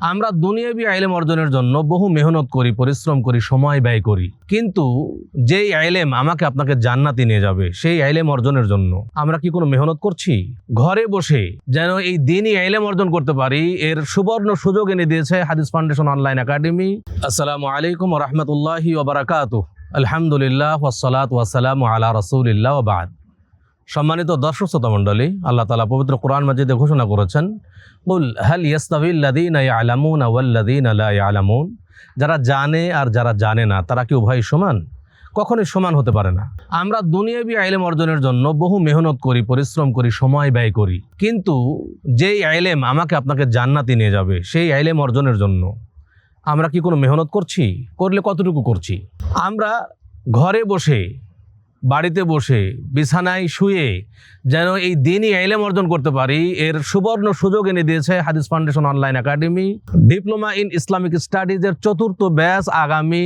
আমরা দুনিয়াবি আইলেম অর্জনের জন্য বহু মেহনত করি, পরিশ্রম করি, সময় ব্যয় করি। কিন্তু যেই আইলেম আমাকে আপনাকে জান্নাতি নিয়ে যাবে, সেই আইলেম অর্জনের জন্য আমরা কি কোনো মেহনত করছি? ঘরে বসে যেন এই দিনই আইলেম অর্জন করতে পারি, এর সুবর্ণ সুযোগ এনে দিয়েছে হাদিস ফাউন্ডেশন অনলাইন একাডেমি। আসসালামু আলাইকুম রহমতুল্লাহি ওবরাকাত আলহামদুলিল্লাহ ওয়াসালাত ওয়াসালাম আলা রসুলিল্লাহ ওবাদ সম্মানিত দর্শক শ্রোতা মণ্ডলী, আল্লাহ তালা পবিত্র কোরআন মাজিদে ঘোষণা করেছেন, কুল হাল ইয়াস্তাবিল্লাদিন আলামুন আওয়াল্লাদিন আলা আলামুন যারা জানে আর যারা জানে না, তারা কি উভয় সমান? কখনোই সমান হতে পারে না। আমরা দুনিয়াবি আইলেম অর্জনের জন্য বহু মেহনত করি, পরিশ্রম করি, সময় ব্যয় করি। কিন্তু যেই আইলেম আমাকে আপনাকে জান্নাতি নিয়ে যাবে, সেই আইলেম অর্জনের জন্য আমরা কি কোনো মেহনত করছি? করলে কতটুকু করছি? আমরা ঘরে বসে বাড়িতে বসে, বিছানায় শুয়ে যেন এই দিনই এলেম অর্জন করতে পারি। এর সুবর্ণ সুযোগ এনে দিয়েছে Hadith foundation online academy. Diploma in Islamic স্টাডিজের চতুর্থ ব্যাচ আগামী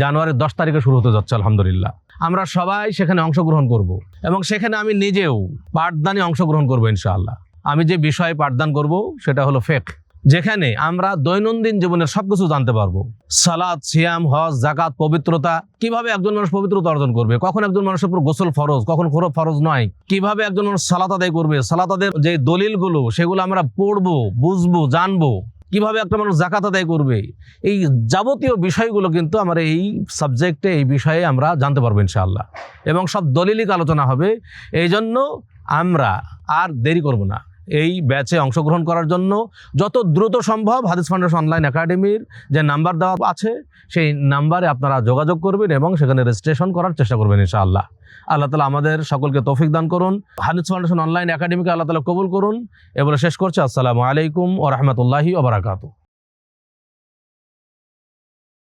জানুয়ারির দশ তারিখে শুরু হতে যাচ্ছে, আলহামদুলিল্লাহ। আমরা সবাই সেখানে অংশগ্রহণ করব এবং সেখানে আমি নিজেও পাঠদানে অংশগ্রহণ করব, ইনশাআল্লাহ। আমি যে বিষয়ে পাঠদান করব, সেটা হলো ফেক যেখানে আমরা দৈনন্দিন জীবনের সবকিছু জানতে পারব। সালাদ সিয়াম, হজ জাকাত পবিত্রতা, কীভাবে একজন মানুষ পবিত্রতা অর্জন করবে? কখন একজন মানুষের উপর গোসল ফরজ? কখন কোনো ফরজ নয়? কীভাবে একজন মানুষ সালাত আদায় করবে? সালাতাদের যে দলিলগুলো, সেগুলো আমরা পড়ব, বুঝব, জানব। কীভাবে একটা মানুষ জাকাত আদায় করবে? এই যাবতীয় বিষয়গুলো কিন্তু আমরা এই সাবজেক্টে এই বিষয়ে আমরা জানতে পারব ইনশাআল্লাহ। এবং সব দলিলিক আলোচনা হবে। এই জন্য আমরা আর দেরি করব না। এই ব্যাচে অংশগ্রহণ করার জন্য যত দ্রুত সম্ভব হাদিস ফাউন্ডেশন অনলাইন একাডেমির যে নাম্বার দেওয়া আছে, সেই নাম্বারে আপনারা যোগাযোগ করবেন এবং সেখানে রেজিস্ট্রেশন করার চেষ্টা করবেন ইনশাআল্লাহ। আল্লাহ তালা আমাদের সকলকে তৌফিক দান করুন। হাদিস ফাউন্ডেশন অনলাইন একাডেমিকে আল্লাহ তালা কবুল করুন। এবারে শেষ করছে। আসসালামু আলাইকুম ও রহমতুল্লাহি ওবরাকাতু